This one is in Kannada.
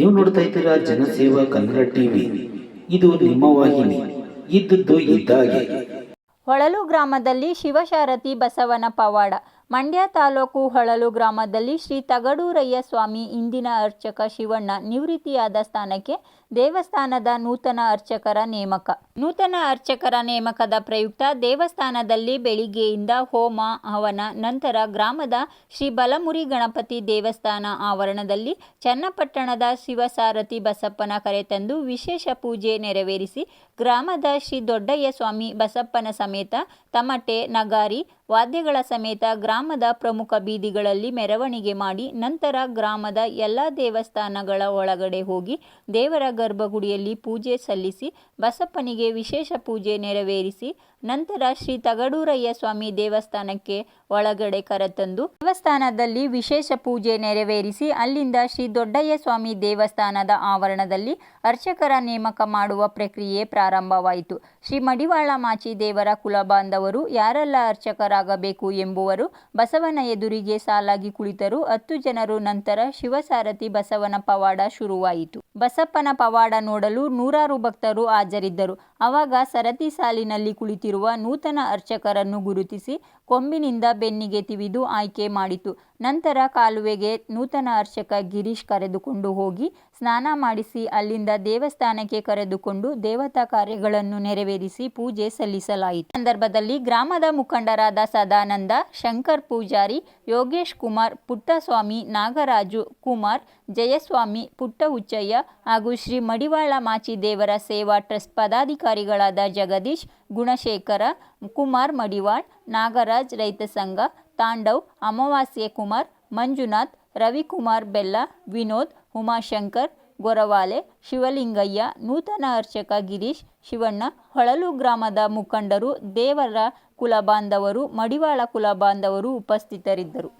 ನೀವು ನೋಡ್ತಾ ಇದ್ದೀರಾ ಜನಸೇವಾ ಕನ್ನಡ ಟಿವಿ. ಇದು ನಿಮ್ಮ ವಾಹಿನಿ. ಇದ್ದದ್ದು ಇದ್ದಾಗೆ. ಹೊಳಲು ಗ್ರಾಮದಲ್ಲಿ ಶಿವಶಾರತಿ ಬಸವನ ಪವಾಡ. ಮಂಡ್ಯ ತಾಲೂಕು ಹೊಳಲು ಗ್ರಾಮದಲ್ಲಿ ಶ್ರೀ ತಗಡೂರಯ್ಯ ಸ್ವಾಮಿ ಇಂದಿನ ಅರ್ಚಕ ಶಿವಣ್ಣ ನಿವೃತ್ತಿಯಾದ ಸ್ಥಾನಕ್ಕೆ ದೇವಸ್ಥಾನದ ನೂತನ ಅರ್ಚಕರ ನೇಮಕ. ನೂತನ ಅರ್ಚಕರ ನೇಮಕದ ಪ್ರಯುಕ್ತ ದೇವಸ್ಥಾನದಲ್ಲಿ ಬೆಳಿಗ್ಗೆಯಿಂದ ಹೋಮ, ಹವನ, ನಂತರ ಗ್ರಾಮದ ಶ್ರೀ ಬಲಮುರಿ ಗಣಪತಿ ದೇವಸ್ಥಾನ ಆವರಣದಲ್ಲಿ ಚನ್ನಪಟ್ಟಣದ ಶಿವಸಾರಥಿ ಬಸಪ್ಪನ ಕರೆತಂದು ವಿಶೇಷ ಪೂಜೆ ನೆರವೇರಿಸಿ ಗ್ರಾಮದ ಶ್ರೀ ದೊಡ್ಡಯ್ಯ ಸ್ವಾಮಿ ಬಸಪ್ಪನ ಸಮೇತ ತಮಟೆ, ನಗಾರಿ ವಾದ್ಯಗಳ ಸಮೇತ ಗ್ರಾಮದ ಪ್ರಮುಖ ಬೀದಿಗಳಲ್ಲಿ ಮೆರವಣಿಗೆ ಮಾಡಿ ನಂತರ ಗ್ರಾಮದ ಎಲ್ಲ ದೇವಸ್ಥಾನಗಳ ಒಳಗಡೆ ಹೋಗಿ ದೇವರ ಗರ್ಭಗುಡಿಯಲ್ಲಿ ಪೂಜೆ ಸಲ್ಲಿಸಿ ಬಸಪ್ಪನಿಗೆ ವಿಶೇಷ ಪೂಜೆ ನೆರವೇರಿಸಿ ನಂತರ ಶ್ರೀ ತಗಡೂರಯ್ಯ ಸ್ವಾಮಿ ದೇವಸ್ಥಾನಕ್ಕೆ ಒಳಗಡೆ ಕರೆತಂದು ದೇವಸ್ಥಾನದಲ್ಲಿ ವಿಶೇಷ ಪೂಜೆ ನೆರವೇರಿಸಿ ಅಲ್ಲಿಂದ ಶ್ರೀ ದೊಡ್ಡಯ್ಯ ಸ್ವಾಮಿ ದೇವಸ್ಥಾನದ ಆವರಣದಲ್ಲಿ ಅರ್ಚಕರ ನೇಮಕ ಮಾಡುವ ಪ್ರಕ್ರಿಯೆ ಪ್ರಾರಂಭವಾಯಿತು. ಶ್ರೀ ಮಡಿವಾಳ ಮಾಚಿ ದೇವರ ಕುಲಬಾಂಧವರು ಯಾರೆಲ್ಲ ಅರ್ಚಕರಾಗಬೇಕು ಎಂಬುವರು ಬಸವನ ಎದುರಿಗೆ ಸಾಲಾಗಿ ಕುಳಿತರು. ಹತ್ತು ಜನರು ನಂತರ ಶಿವಸಾರಥಿ ಬಸವನ ಪವಾಡ ಶುರುವಾಯಿತು. ಬಸಪ್ಪನ ಪವಾಡ ನೋಡಲು ನೂರಾರು ಭಕ್ತರು ಹಾಜರಿದ್ದರು. ಆವಾಗ ಸರತಿ ಸಾಲಿನಲ್ಲಿ ಕುಳಿತಿರುವ ನೂತನ ಅರ್ಚಕರನ್ನು ಗುರುತಿಸಿ ಕೊಂಬಿನಿಂದ ಬೆನ್ನಿಗೆ ತಿವಿದು ಆಯ್ಕೆ ಮಾಡಿತು. ನಂತರ ಕಾಲುವೆಗೆ ನೂತನ ಅರ್ಚಕ ಗಿರೀಶ್ ಕರೆದುಕೊಂಡು ಹೋಗಿ ಸ್ನಾನ ಮಾಡಿಸಿ ಅಲ್ಲಿಂದ ದೇವಸ್ಥಾನಕ್ಕೆ ಕರೆದುಕೊಂಡು ದೇವತಾ ಕಾರ್ಯಗಳನ್ನು ನೆರವೇರಿಸಿ ಪೂಜೆ ಸಲ್ಲಿಸಲಾಯಿತು. ಸಂದರ್ಭದಲ್ಲಿ ಗ್ರಾಮದ ಮುಖಂಡರಾದ ಸದಾನಂದ, ಶಂಕರ್ ಪೂಜಾರಿ, ಯೋಗೇಶ್ ಕುಮಾರ್, ಪುಟ್ಟಸ್ವಾಮಿ, ನಾಗರಾಜು ಕುಮಾರ್, ಜಯಸ್ವಾಮಿ ಪುಟ್ಟ ಹುಚ್ಚಯ್ಯ ಹಾಗೂ ಶ್ರೀ ಮಡಿವಾಳ ಮಾಚಿ ದೇವರ ಸೇವಾ ಟ್ರಸ್ಟ್ ಪದಾಧಿಕಾರಿಗಳಾದ ಜಗದೀಶ್, ಗುಣಶೇಖರ, ಕುಮಾರ್ ಮಡಿವಾಳ್, ನಾಗರಾಜ್ ರೈತ ಸಂಘ, ತಾಂಡವ್, ಅಮಾವಾಸ್ಯೆ ಕುಮಾರ್, ಮಂಜುನಾಥ್, ರವಿಕುಮಾರ್ ಬೆಲ್ಲ, ವಿನೋದ್, ಉಮಾಶಂಕರ್, ಗೊರವಾಲೆ, ಶಿವಲಿಂಗಯ್ಯ, ನೂತನ ಅರ್ಚಕ ಗಿರೀಶ್, ಶಿವಣ್ಣ, ಹೊಳಲು ಗ್ರಾಮದ ಮುಖಂಡರು, ದೇವರ ಕುಲಬಾಂಧವರು, ಮಡಿವಾಳ ಕುಲಬಾಂಧವರು ಉಪಸ್ಥಿತರಿದ್ದರು.